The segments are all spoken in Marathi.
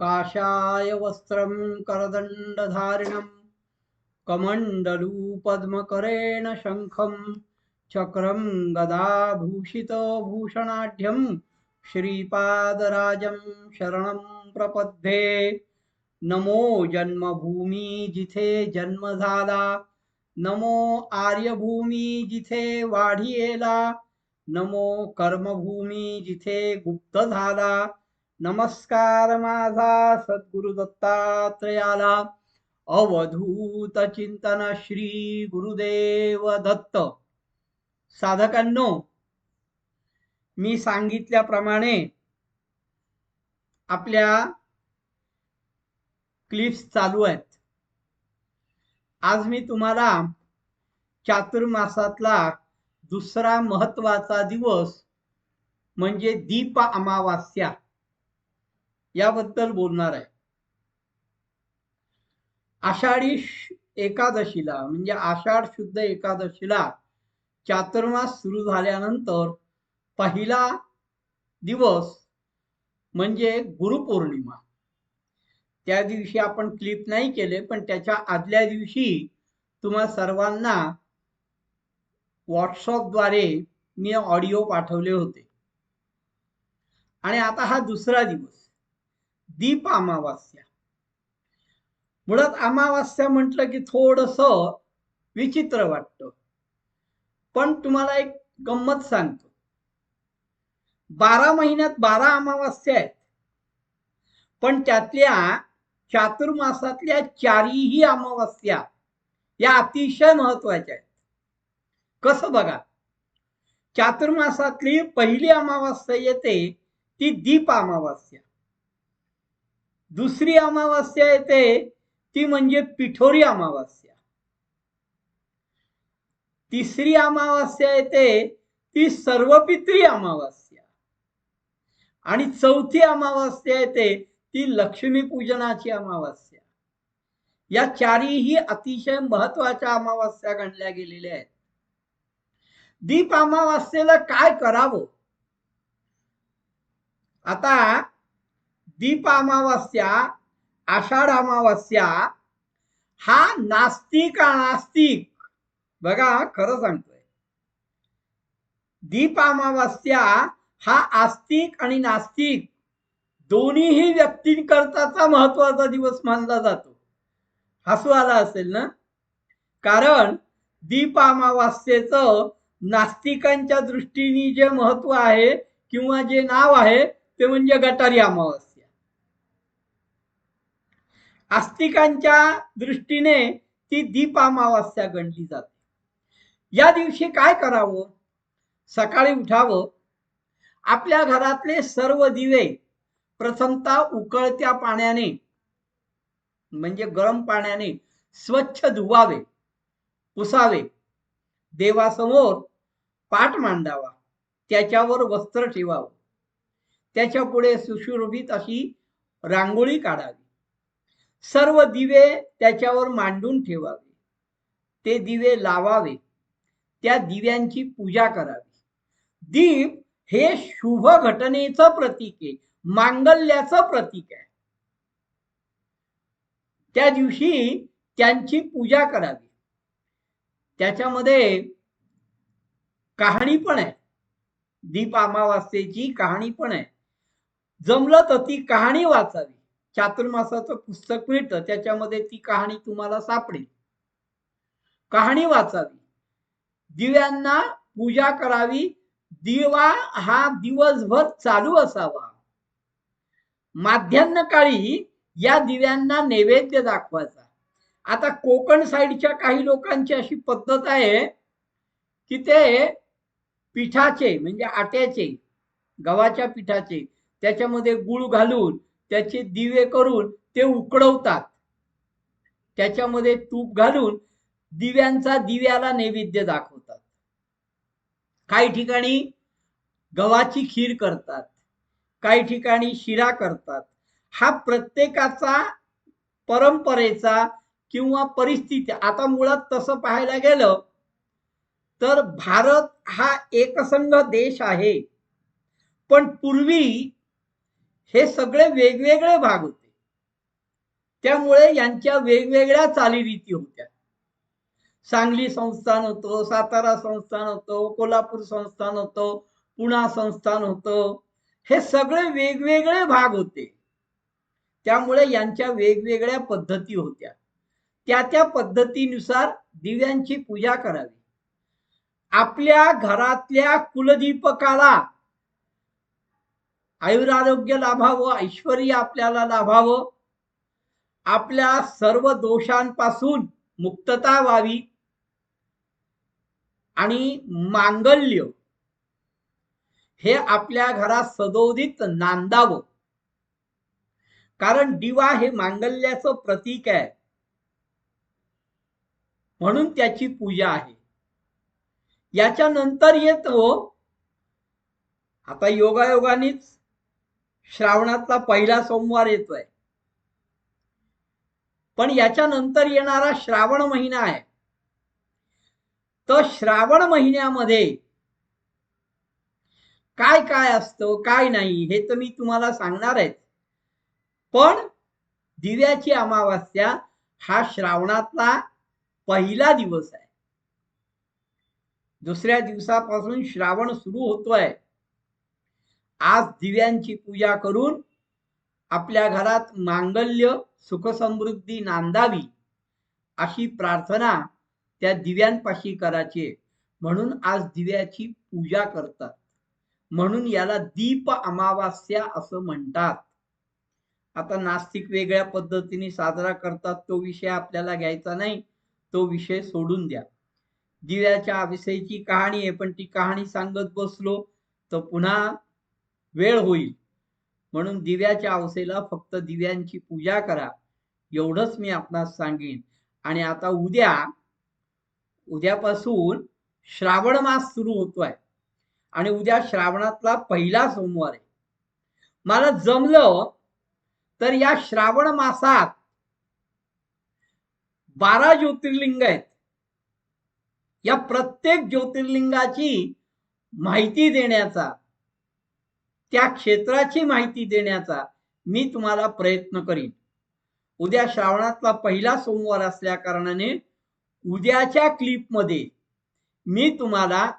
काषाय वस्त्रं शङ्खं चक्रं गदाभूषितो भूषणाढ्यं श्रीपादराजं शरणं प्रपद्ये। नमो जन्मभूमी जिथे जन्म झाला नमो आर्यभूमी जिथे वाढियेला नमो कर्मभूमी जिथे गुप्त झाला नमस्कार माझा सद्गुरु दत्तात्रयाला अवधूत चिंतन श्री गुरुदेव दत्त. साधकांनो मी सांगितल्याप्रमाणे आपल्या क्लिप्स चालू आहेत. आज मी तुम्हाला चातुर्मासातला दुसरा महत्त्वाचा दिवस म्हणजे दीप अमावास्या याबद्दल बोलणार आहे. आषाढी एकादशीला म्हणजे आषाढ शुद्ध एकादशीला चातुर्मास सुरू झाल्यानंतर पहिला दिवस म्हणजे गुरुपौर्णिमा. त्या दिवशी आपण क्लिप नाही केले पण त्याच्या आदल्या दिवशी तुम्हा सर्वांना व्हॉट्सअपद्वारे मी ऑडिओ पाठवले होते. आणि आता हा दुसरा दिवस. दीप अमावास्या. मुळात अमावास्या म्हटलं की थोडस विचित्र वाटत. पण तुम्हाला एक गंमत सांगतो. बारा महिन्यात बारा अमावास्या आहेत. पण त्यातल्या चातुर्मासातल्या चारीही अमावास्या या अतिशय महत्त्वाच्या आहेत. कसं बघा? चातुर्मासातली पहिली अमावास्या येते ती दीप अमावास्या. दुसरी अमावास्या येते ती म्हणजे पिठोरी अमावास्या. तिसरी अमावास्या येते ती सर्वपित्री अमावास्या. आणि चौथी अमावास्या येते ती लक्ष्मी पूजनाची अमावास्या. या चारीही अतिशय महत्त्वाच्या अमावास्या गणल्या गेलेल्या आहेत. दीप अमावास्येला काय करावं? आता दीप अमावस्या आषाढ अमावास्या हा नास्तिक नास्तिक बघा खरं सांगतोय. दीप अमावस्या हा आस्तिक आणि नास्तिक दोन्हीही व्यक्तींकरताचा महत्त्वाचा दिवस मानला जातो. हसू आला असेल ना? कारण दीप अमावास्येचं नास्तिकांच्या दृष्टीने जे महत्त्व आहे किंवा जे नाव आहे ते म्हणजे गटारी अमावास्या. आस्तिकांच्या दृष्टीने ती दीप अमावास्या गणली जाते. या दिवशी काय करावं? सकाळी उठावं. आपल्या घरातले सर्व दिवे प्रथमतः उकळत्या पाण्याने म्हणजे गरम पाण्याने स्वच्छ धुवावे पुसावे. देवासमोर पाठ मांडावा. त्याच्यावर वस्त्र ठेवावं. त्याच्या पुढे सुशोभित अशी रांगोळी काढावी. सर्व दिवे त्याच्यावर मांडून ठेवावे. ते दिवे लावावे. त्या दिव्यांची पूजा करावी. दीप हे शुभ घटनेचं प्रतीक आहे. मांगल्याचं प्रतीक आहे. त्या दिवशी त्यांची पूजा करावी. त्याच्यामध्ये कहाणी पण आहे. दीप अमावास्येची कहाणी पण आहे. जमलं तर ती कहाणी वाचावी. चातुर्मासाचं पुस्तक मिळतं त्याच्यामध्ये ती कहाणी तुम्हाला सापडेल. कहाणी वाचावी. दिव्यांना पूजा करावी. दिवा हा दिवसभर चालू असावा. माध्यान्ह काळी या दिव्यांना नैवेद्य दाखवायचा. आता कोकण साईडच्या काही लोकांची अशी पद्धत आहे की ते पिठाचे म्हणजे आट्याचे गव्हाच्या पिठाचे त्याच्यामध्ये गुळ घालून त्याचे दिवे करून ते उकडवतात. त्याच्यामध्ये तूप घालून दिव्यांचा दिव्याला नैवेद्य दाखवतात. काही ठिकाणी गव्हाची खीर करतात. काही ठिकाणी शिरा करतात. हा प्रत्येकाचा परंपरेचा किंवा परिस्थिती. आता मुळात तसं पाहायला गेलं तर भारत हा एकसंघ देश आहे. पण पूर्वी हे सगळे वेगवेगळे भाग होते. त्यामुळे यांच्या वेगवेगळ्या चालीरीती होत्या. सांगली संस्थान होतं सातारा संस्थान होतं कोल्हापूर संस्थान होतं पुणा संस्थान होतं. हे सगळे वेगवेगळे भाग होते. त्यामुळे यांच्या वेगवेगळ्या पद्धती होत्या. त्या त्या पद्धतीनुसार दिव्यांची पूजा करावी. आपल्या घरातल्या कुलदीपकाला आयुरारोग्य लाभावं ऐश्वर आपल्याला लाभावं. आपल्या सर्व दोषांपासून मुक्तता व्हावी. आणि मांगल्य हे आपल्या घरात सदोदित नांदावं. कारण दिवा हे मांगल्याचं प्रतीक आहे. म्हणून त्याची पूजा आहे. याच्यानंतर येतो हो. आता योगायोगानेच श्रावणातला पहिला सोमवार येतोय. पण याच्यानंतर येणारा श्रावण महिना आहे. तर श्रावण महिन्यामध्ये काय काय असतं काय नाही हे तर मी तुम्हाला सांगणार आहे. पण दिव्याची अमावास्या हा श्रावणातला पहिला दिवस आहे. दुसऱ्या दिवसापासून श्रावण सुरू होतोय. आज दिव्यांची पूजा करून आपल्या घरात मांगल्य सुखसमृद्धी नांदावी अशी प्रार्थना त्या दिव्यांपाशी करायची. म्हणून आज दिव्याची पूजा करतात. म्हणून याला दीप अमावास्या असं म्हणतात. आता नास्तिक वेगळ्या पद्धतीने साजरा करतात तो विषय आपल्याला घ्यायचा नाही तो विषय सोडून द्या. दिव्याच्या विषयीची कहाणी आहे पण ती कहाणी सांगत बसलो तर पुन्हा वेळ होईल. म्हणून दिव्याच्या अवसेला फक्त दिव्यांची पूजा करा. एवढंच मी आपणास सांगेन. आणि आता उद्या उद्यापासून श्रावण मास सुरू होतोय. आणि उद्या श्रावणातला पहिला सोमवार आहे. मला जमलं तर या श्रावण मासात बारा ज्योतिर्लिंग आहेत. या प्रत्येक ज्योतिर्लिंगाची माहिती देण्याचा त्या क्षेत्राची माहिती देण्याचा मी तुम्हाला प्रयत्न करीन. उद्या श्रावणातला पहिला सोमवार असल्या कारणाने उद्याच्या क्लिपमध्ये मी तुम्हाला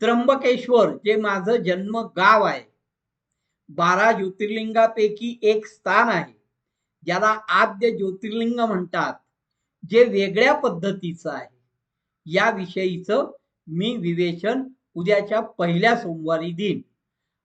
त्र्यंबकेश्वर जे माझं जन्म गाव आहे बारा ज्योतिर्लिंगापैकी एक स्थान आहे ज्याला आद्य ज्योतिर्लिंग म्हणतात जे वेगळ्या पद्धतीचं आहे. या विषयीचं मी विवेचन उद्याच्या पहिल्या सोमवारी देईन.